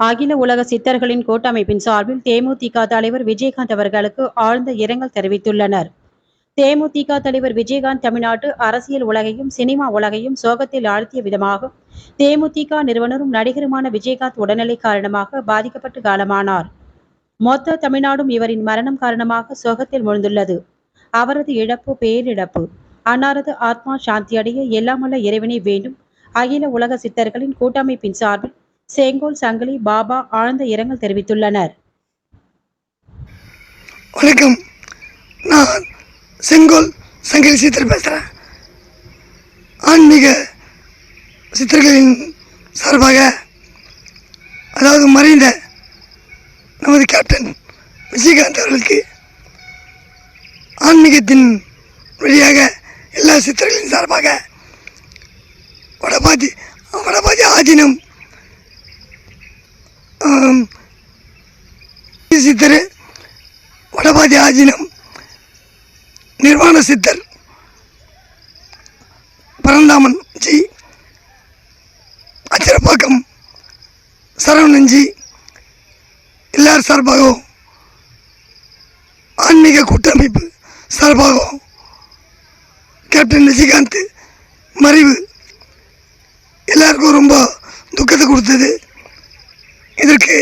அகில உலக சித்தர்களின் கூட்டமைப்பின் சார்பில் தேமுதிக தலைவர் விஜயகாந்த் அவர்களுக்கு ஆழ்ந்த இரங்கல் தெரிவித்துள்ளனர். தேமுதிக தலைவர் விஜயகாந்த் தமிழ்நாட்டு அரசியல் உலகையும் சினிமா உலகையும் சோகத்தில் ஆழ்த்திய விதமாக தேமுதிக நிறுவனரும் நடிகருமான விஜயகாந்த் உடல்நிலை காரணமாக பாதிக்கப்பட்டு காலமானார். மொத்த தமிழ்நாடும் இவரின் மரணம் காரணமாக சோகத்தில் முழுந்துள்ளது. அவரது இழப்பு பேரிழப்பு அன்னாரது ஆத்மா சாந்தியடைய எல்லாமல்ல இறைவனை வேண்டும். அகில உலக சித்தர்களின் கூட்டமைப்பின் சார்பில் செங்கோல் சங்கிலி பாபா ஆழ்ந்த இரங்கல் தெரிவித்துள்ளனர். வணக்கம். நான் செங்கோல் சங்கிலி சித்தர் பேசுகிறேன் ஆன்மீக சித்தர்களின் சார்பாக அதாவது மறைந்த நமது கேப்டன் விஜயகாந்த் அவர்களுக்கு ஆன்மீகத்தின் வழியாக எல்லா சித்தர்களின் சார்பாக வடபாதி வடபாதி ஆதீனம் சித்தர் வடபாதி ஆஜினம் நிர்வாண சித்தர் பரந்தாமன் ஜி அச்சரப்பாக்கம் சரவணன் ஜி எல்லார் சார்பாகவும் ஆன்மீக கூட்டமைப்பு சார்பாகவும் கேப்டன் விஜயகாந்த் மறைவு எல்லாருக்கும் ரொம்ப துக்கத்தை கொடுத்தது. உங்களுக்கு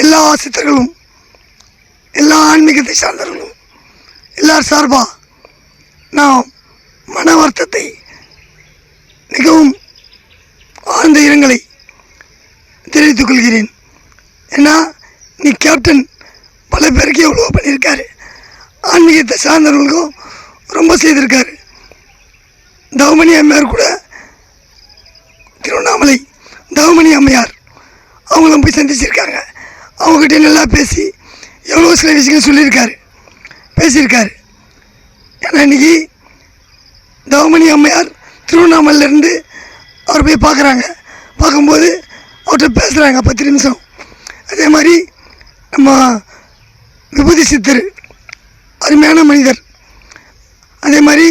எல்லா சித்தர்களும் எல்லா ஆன்மீகத்தை சார்ந்தவர்களும் எல்லார் சார்பா நான் மன வருத்தத்தை மிகவும் ஆழ்ந்த இரங்கலை தெரிவித்துக் கொள்கிறேன். ஏன்னா நீ கேப்டன் பல பேருக்கு எவ்வளோ பண்ணியிருக்காரு. ஆன்மீகத்தை சார்ந்தவர்களுக்கும் ரொம்ப செய்திருக்காரு. தவமணி அம்மையார் கூட திருவண்ணாமலை தவமணி அம்மையார் அவங்களும் போய் சந்திச்சிருக்காங்க அவங்ககிட்ட நல்லா பேசி எவ்வளோ சில விஷயங்கள் சொல்லியிருக்காரு. பேசியிருக்காரு. ஏன்னா இன்றைக்கி தவமணி அம்மையார் திருவண்ணாமலையிலேருந்து அவர் போய் பார்க்குறாங்க. பார்க்கும்போது அவர்கிட்ட பேசுகிறாங்க பத்து நிமிஷம். அதே மாதிரி நம்ம விபூதி சித்தர் அருமையான மனிதர். அதே மாதிரி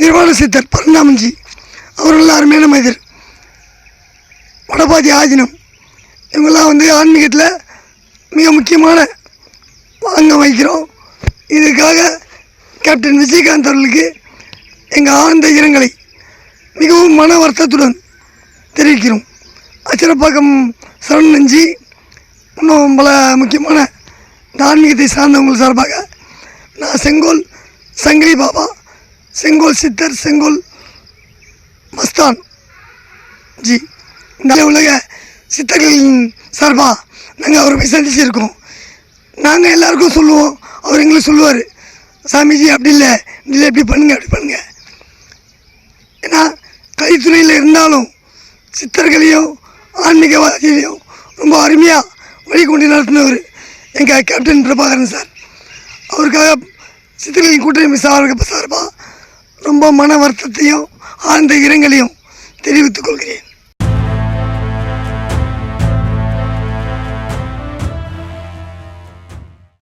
நிர்வாண சித்தர் பரந்தாமஞ்சி. அவர்கள் அருமையான மனிதர். வடபாதி ஆதீனம். இவங்கெல்லாம் வந்து ஆன்மீகத்தில் மிக முக்கியமான வாங்க வகிக்கிறோம். இதற்காக கேப்டன் விஜயகாந்த் அவர்களுக்கு எங்கள் ஆழ்ந்த இரங்கலை மிகவும் மன வருத்தத்துடன் தெரிவிக்கிறோம். அச்சரப்பாக்கம் சரவணஞ்சி இன்னும் பல முக்கியமான இந்த ஆன்மீகத்தை சார்ந்தவங்கள் சார்பாக நான் செங்கோல் சங்கிலி பாபா செங்கோல் சித்தர் செங்கோல் மஸ்தான் ஜி. இந்த உலக சித்தர்களின் சார்பாக நாங்கள் அவரை போய் சந்திச்சிருக்கோம். நாங்கள் எல்லாருக்கும் சொல்லுவோம். அவர் எங்களுக்கு சொல்லுவார். சாமிஜி அப்படி இல்லை. இல்லை இப்படி பண்ணுங்கள் அப்படி பண்ணுங்கள் ஏன்னா கைத்துறையில் இருந்தாலும் சித்தர்களையும் ஆன்மீகவாதிகளையும் ரொம்ப அருமையாக வழிகொண்டு நடத்தினவர் எங்கள் கேப்டன் பிரபாகரன் சார். அவருக்காக சித்தர்களின் கூட்டணி சார்பாக ரொம்ப மன வருத்தத்தையும் ஆழ்ந்த இரங்கலையும் தெரிவித்துக் கொள்கிறேன்.